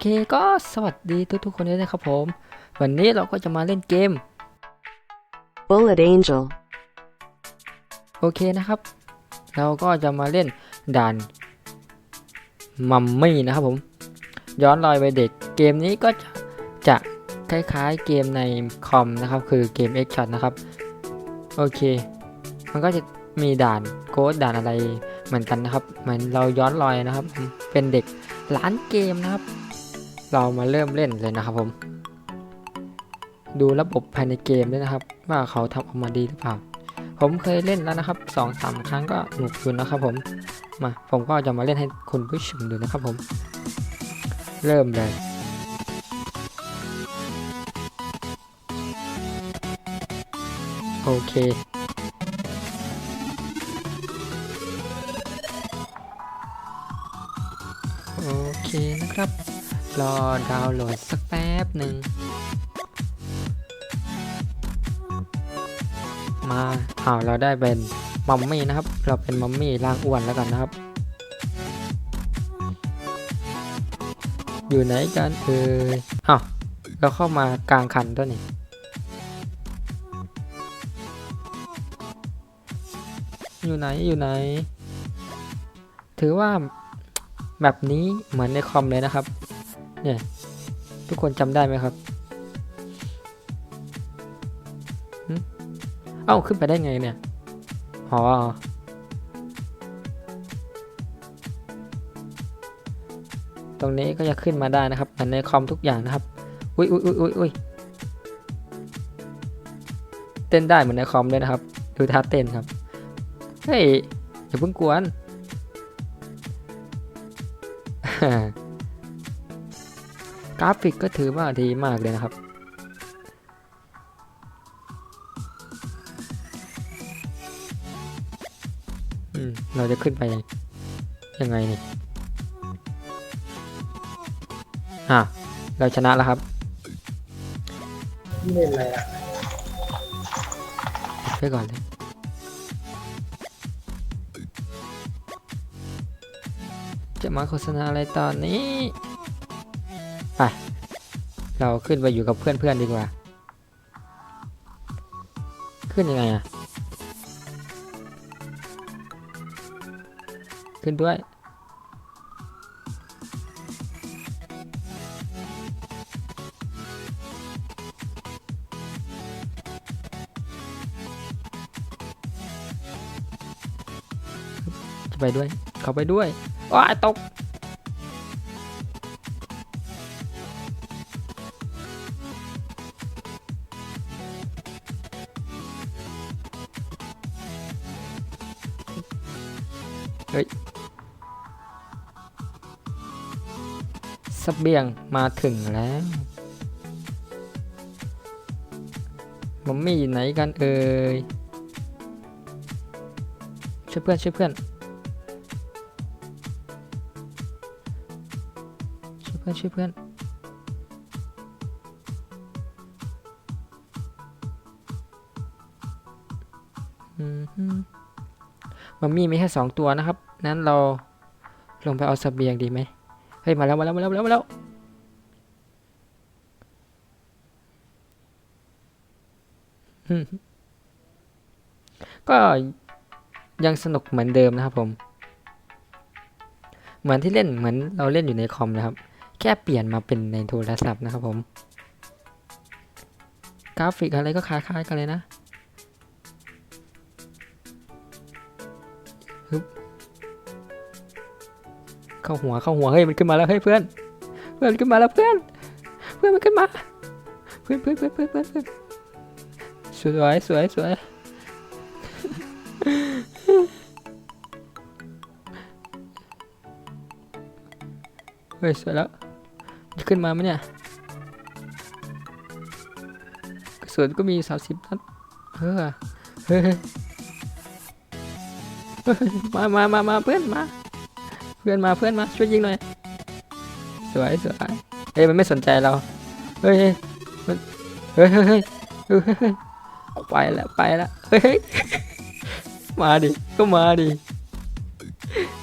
เคก็สวัสดีทุกๆคนด้วยนะครับผม วันนี้เราก็จะมาเล่นเกม Bullet Angel. โอเคนะครับ เราก็จะมาเล่นด่านมัมมี่นะครับผม ย้อนรอยไปเด็กเกมนี้ก็จะจะคล้ายๆเกมในคอมนะครับ คือเกม X Shot นะครับ โอเค มันก็จะมีด่านโค้ดด่านอะไรเหมือนกันนะครับ เหมือนเราย้อนรอยนะครับ เป็นเด็กร้านเกมนะครับ เรามาเริ่มเล่นเลยนะครับผม ดูระบบภายในเกมด้วยนะครับ ว่าเขาทำออกมาดีหรือเปล่า ผมเคยเล่นแล้วนะครับสองสามครั้งก็หนุกอยู่นะครับผม มาผมก็จะมาเล่นให้คุณผู้ชมดูนะครับผม เริ่มเลยโอเค โอเคนะครับ รอดาวน์โหลดสักแป๊บหนึ่ง มาอ้าวเราได้เป็นมัมมี่นะครับ เราเป็นมัมมี่ร่างอ้วนแล้วกันนะครับ อยู่ไหนกันเอ่ยอ้าวเราเข้ามากลางคันตัวนี้อยู่ไหนอยู่ไหน ถือว่าแบบนี้เหมือนในคอมเลยนะครับ เนี่ยทุกคนจำได้ไหมครับเอ้าขึ้นไปได้ไงเนี่ยอ๋อตรงนี้ก็จะขึ้นมาได้นะครับเหมือนในคอมทุกอย่างนะครับ อุ้ยอุ้ยอุ้ยอุ้ยอุ้ยเต้นได้เหมือนในคอมเลยนะครับ ดูท่าเต้นครับ เฮ้ยอย่าเพิ่งกวน กราฟิกก็ถือว่าดีมากเลยนะครับ อืม เราจะขึ้นไปยังไงนี่อะเราชนะแล้วครับเล่นอะไรอะปิดไปก่อนเลยจะมาโฆษณาอะไรตอนนี้ ไป เราขึ้นไปอยู่กับเพื่อนๆดีกว่า ขึ้นยังไงอะขึ้นด้วย จะไปด้วย เขาไปด้วยว้าตก เบียงมาถึงแล้ว มัมมี่อยู่ไหนกันเอ่ย ช่วยเพื่อนช่วยเพื่อน ช่วยเพื่อนช่วยเพื่อนอืมฮึมัมมี่มีแค่สองตัวนะครับ นั้นเราลงไปเอาสเสบียงดีไหม ฮ้ยมาแล้วมาแล้วมาแล้วมาแล้วมาแล้วก็ยังสนุกเหมือนเดิมนะครับผม เหมือนที่เล่นเหมือนเราเล่นอยู่ในคอมนะครับ แค่เปลี่ยนมาเป็นในโทรศัพท์นะครับผม กราฟิกอะไรก็คล้ายๆกันเลยนะ เข้าหัวเข้าหัวเฮ้ยมันขึ้นมาแล้วเฮ้ยเพื่อน เพื่อนขึ้นมาแล้วเพื่อน เพื่อนมันขึ้นมา เพื่อนเพื่อนเพื่อนเพื่อนเพื่อนเพื่อนสวยสวยสวยเฮ้ยสวยแล้วจะขึ้นมาไหมเนี่ยกระสุนก็มีสามสิบนัดเฮ้ยเฮ้ยเฮ้ยเฮ้ยมามามามาเพื่อนมา เพื่อนมาเพื่อนมาช่วยยิงหน่อยสวยสวยเฮ้ยมันไม่สนใจเราเฮ้ยเฮ้ยมันเฮ้ยเฮ้ยเฮ้ยเฮ้ยไปแล้วไปแล้วเฮ้ยเฮ้ยมาดิก็มาดิ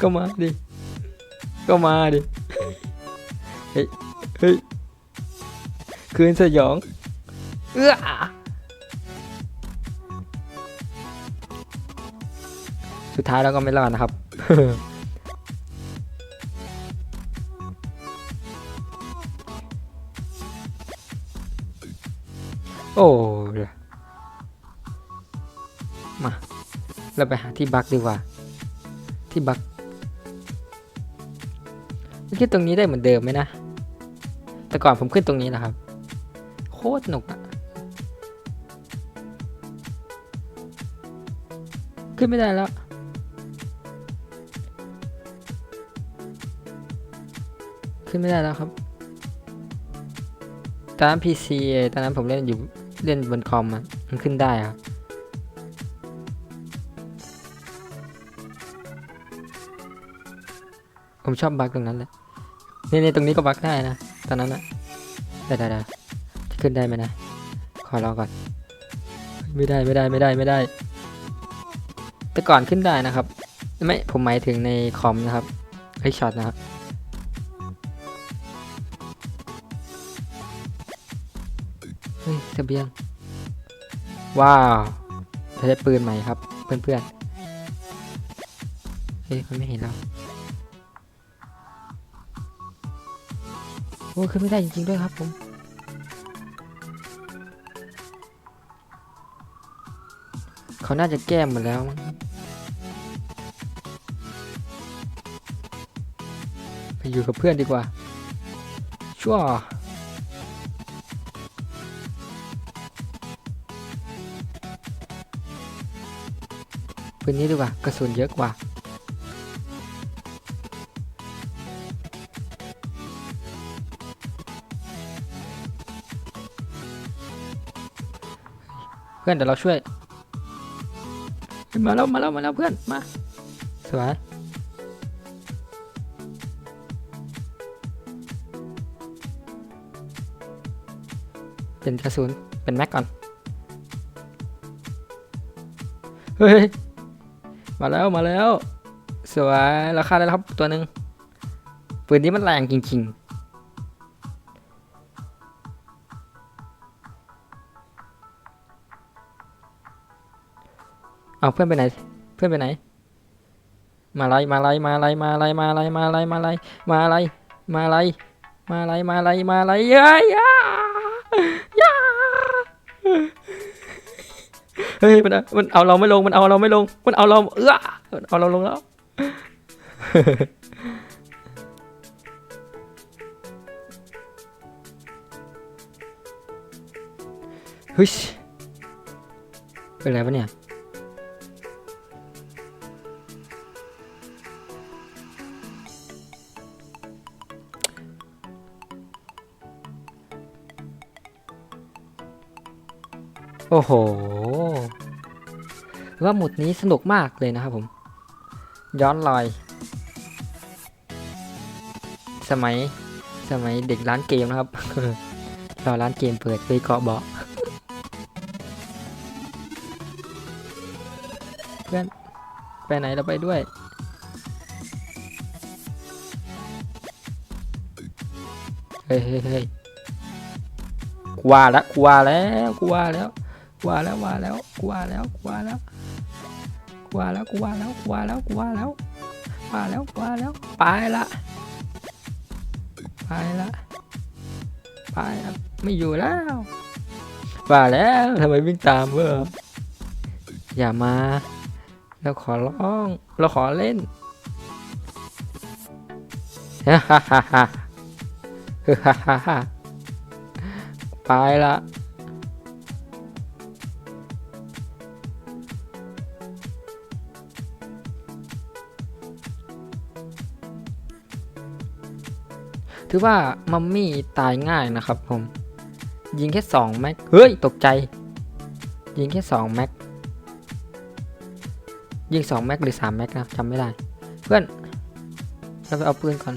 ก็มาดิก็มาดิเฮ้ยเฮ้ยคืนสยองเอื้อสุดท้ายเราก็ไม่รอดนะครับ โอ้ยมา เราไปหาที่บักดีกว่า ที่บักขึ้นตรงนี้ได้เหมือนเดิมไหมนะ แต่ก่อนผมขึ้นตรงนี้นะครับ โคตรหนุกอะขึ้นไม่ได้แล้ว ขึ้นไม่ได้แล้วครับตอนนั้น PC ตอนนั้นผมเล่นอยู่ เล่นบนคอมอะมันขึ้นได้ครับผมชอบบักตรงนั้นเลยนี่นี่ตรงนี้ก็บักได้นะ ตอนนั้นอะได้ได้ได้ขึ้นได้ไหมนะ ขอรอก่อน ไม่ได้ไม่ได้ไม่ได้ไม่ได้ แต่ก่อนขึ้นได้นะครับ ไม่ ผมหมายถึงในคอมนะครับไอช็อตนะครับ เฮ้ยเสบียง ว้าวจะได้ปืนใหม่ครับ เพื่อนๆเฮ้ยมันไม่เห็นเราโอ้ขึ้นไม่ได้จริงๆด้วยครับผมเขาน่าจะแก้หมดแล้วมั้งไปอยู่กับเพื่อนดีกว่าชั่ว ปืนนี้ดีกว่ากระสุนเยอะกว่า เพื่อนเดี๋ยวเราช่วย มาแล้วมาแล้วมาแล้วเพื่อนมาสวยเป็นกระสุนเป็นแม็กก่อน เฮ้ย มาแล้วมาแล้ว สวยราคาได้แล้วครับตัวหนึ่งปืนนี้มันแรงจริง ๆ เอาเพื่อนไปไหน เพื่อนไปไหน มาไลมาไลมาไลมาไลมาไลมาไลมาไลมาไลมาไลมาไลมาไลมาไล่เย้ยย่าย่า เฮ้ยมันมันเอาเราไม่ลงมันเอาเราไม่ลง มันเอาเราเออมันเอาเราลงแล้วเฮ้ยเป็นไรปะเนี่ยโอ้โห ว่าหมุดนี้สนุกมากเลยนะครับผม ย้อนรอย สมัยสมัยเด็กร้านเกมนะครับรอร้านเกมเปิดไปเกาะเบาะเพื่อนไปไหนเราไปด้วยเฮ้ยเฮ้ยเฮ้ยกว่าแล้วกว่าแล้วกว่าแล้วกว่าแล้วกว่าแล้วกว่าแล้วกว่าแล้ว กว่าแล้วกว่าแล้วกว่าแล้วกว่าแล้วกว่าแล้วกว่าแล้วไปละไปละไปละไม่อยู่แล้วว่าแล้วทำไมวิ่งตามเวอร์อย่ามาเราขอร้อง เราขอเล่นฮ่าฮ่าฮ่าฮ่าฮ่าฮ่าไปละ ถือว่ามัมมี่ตายง่ายนะครับผม ยิงแค่สองแม็ก เฮ้ย ตกใจ ยิงแค่สองแม็ก ยิงสองแม็กหรือสามแม็กนะจำไม่ได้ เพื่อนเราไปเอาปืนก่อน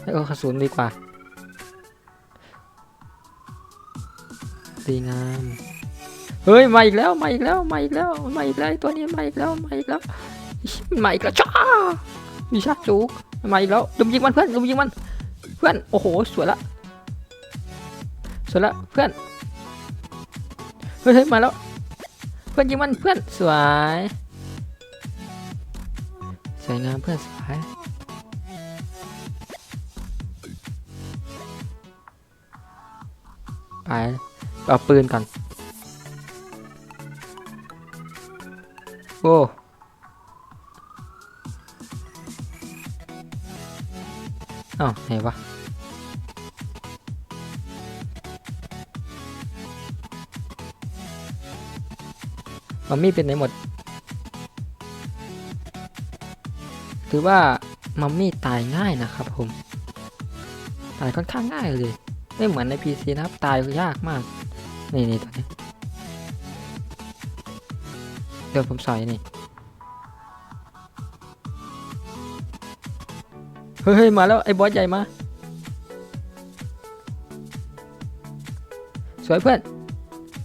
ให้เอากระสุนดีกว่าดีงาม เฮ้ย มาอีกแล้ว มาอีกแล้ว มาอีกแล้ว มาอีกแล้วไอ้ตัวนี้มาอีกแล้ว มาอีกแล้วมันมาอีกแล้วจ้าวิชาจุกมาอีกแล้วลุมยิงมันเพื่อนลุมยิงมัน เพื่อน โอ้โห สวยละ สวยละ เพื่อน เฮ้ยมาแล้ว เพื่อนยิงมัน เพื่อน สวย สวยงามเพื่อนสวยไปเอาปืนก่อน โอ้เอ้าไหนวะ มัมมี่เป็นไหนหมด ถือว่ามัมมี่ตายง่ายนะครับผม ตายค่อนข้างง่ายเลย ไม่เหมือนใน PC นะครับ ตายยากมาก นี่นี่ตัวนี้ เดี๋ยวผมใส่นี่ เฮ้ยเฮ้ยมาแล้วไอ้บอสใหญ่มา สวยเพื่อน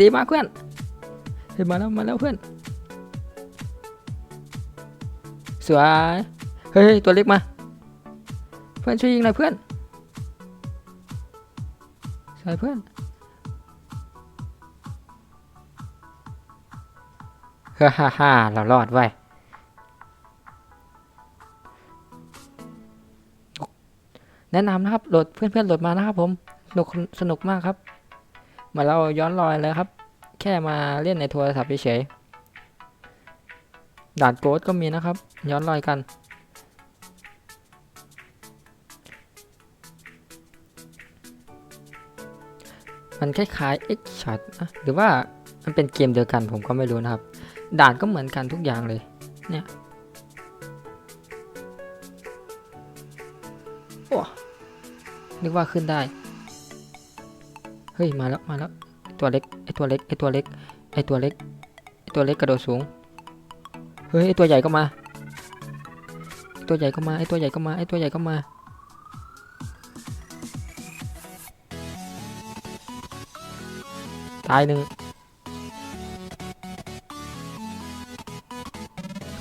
ดีมากเพื่อน เฮ้ยมาแล้วมาแล้วเพื่อนสวยเฮ้ยตัวเล็กมา เพื่อนช่วยยิงหน่อยเพื่อนสวยเพื่อนฮ่าฮ่าฮ่าเรารอดไว้แนะนำนะครับโหลดเพื่อนๆโหลดมานะครับผมสนุกสนุกมากครับ มาเราย้อนรอยเลยครับ ค่มาเล่นในโทรศัพท์เฉยด่านโกดก็มีนะครับ ย้อนรอยกัน มันคล้ายๆ X Shot นะหรือว่ามันเป็นเกมเดียวกันผมก็ไม่รู้นะครับ ด่านก็เหมือนกันทุกอย่างเลย เนี่ยโอ้นึกว่าขึ้นได้ เฮ้ย มาแล้ว มาแล้ว ตัวเล็ก ตัวเล็กไอตัวเล็กไอตัวเล็กไอตัวเล็กกระโดดสูงเฮ้ยไอตัวใหญ่ก็มาไอตัวใหญ่ก็มาไอตัวใหญ่ก็มาไอตัวใหญ่ก็มาตายหนึ่ง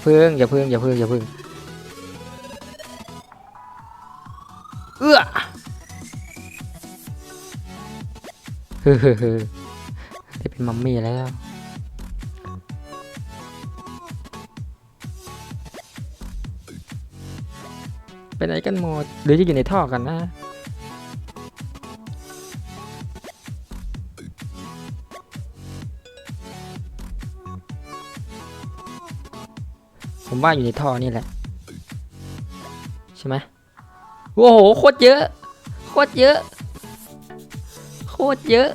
เพึ่งอย่าเพึ่งอย่าเพึ่งอย่าเพึ่งเอื้อเฮ้อ ป็นมัมมี่แล้ว ไปไหนกันหมด หรือจะอยู่ในท่อกันนะผมว่าอยู่ในท่อนี่แหละ ใช่ไหมโอ้โห โคตรเยอะ โคตรเยอะ โคตรเยอะ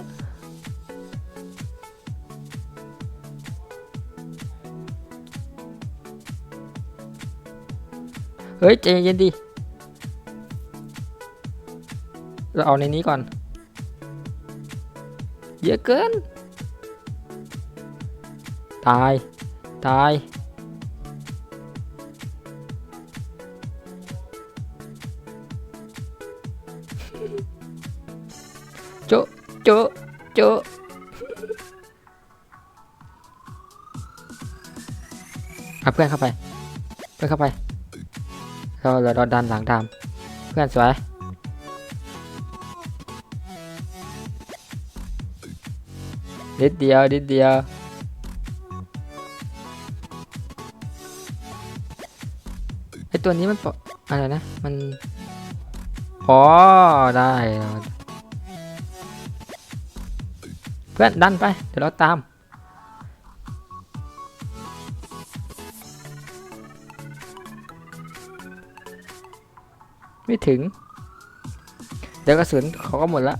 เฮ้ยใจเย็นดิ เราเอาในนี้ก่อน เยอะเกิน ตาย ตาย โจโจโจะเอาเพื่อนเข้าไป เพื่อนเข้าไป เราเราเราดันหลังตามเพื่อนสวยนิดเดียวนิดเดียวไอตัวนี้มันปะอะไรนะ มันอ๋อได้ เพื่อนดันไป เดี๋ยวเราตาม ไม่ถึง เดี๋ยวกระสุนเขาก็หมดละ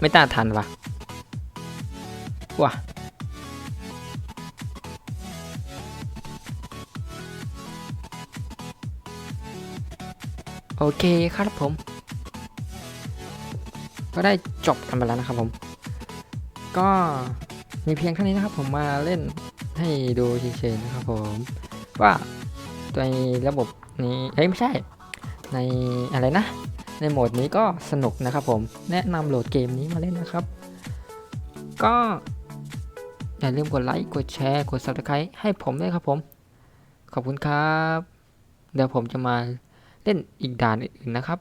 ไม่ต้านทันวะว่ะโอเคครับผม ก็ได้จบกันไปแล้วนะครับผม ก็มีเพียงเท่านี้นะครับผมมาเล่นให้ดูเฉยๆนะครับผม ว่าตัวในระบบ นี้เอ้ยไม่ใช่ ในอะไรนะ ในโหมดนี้ก็สนุกนะครับผมแนะนำโหลดเกมนี้มาเล่นนะครับ ก็อย่าลืมกดไลค์ กดแชร์ กด subscribe ให้ผมด้วยครับผม ขอบคุณครับ เดี๋ยวผมจะมาเล่นอีกด่านอื่นๆนะครับ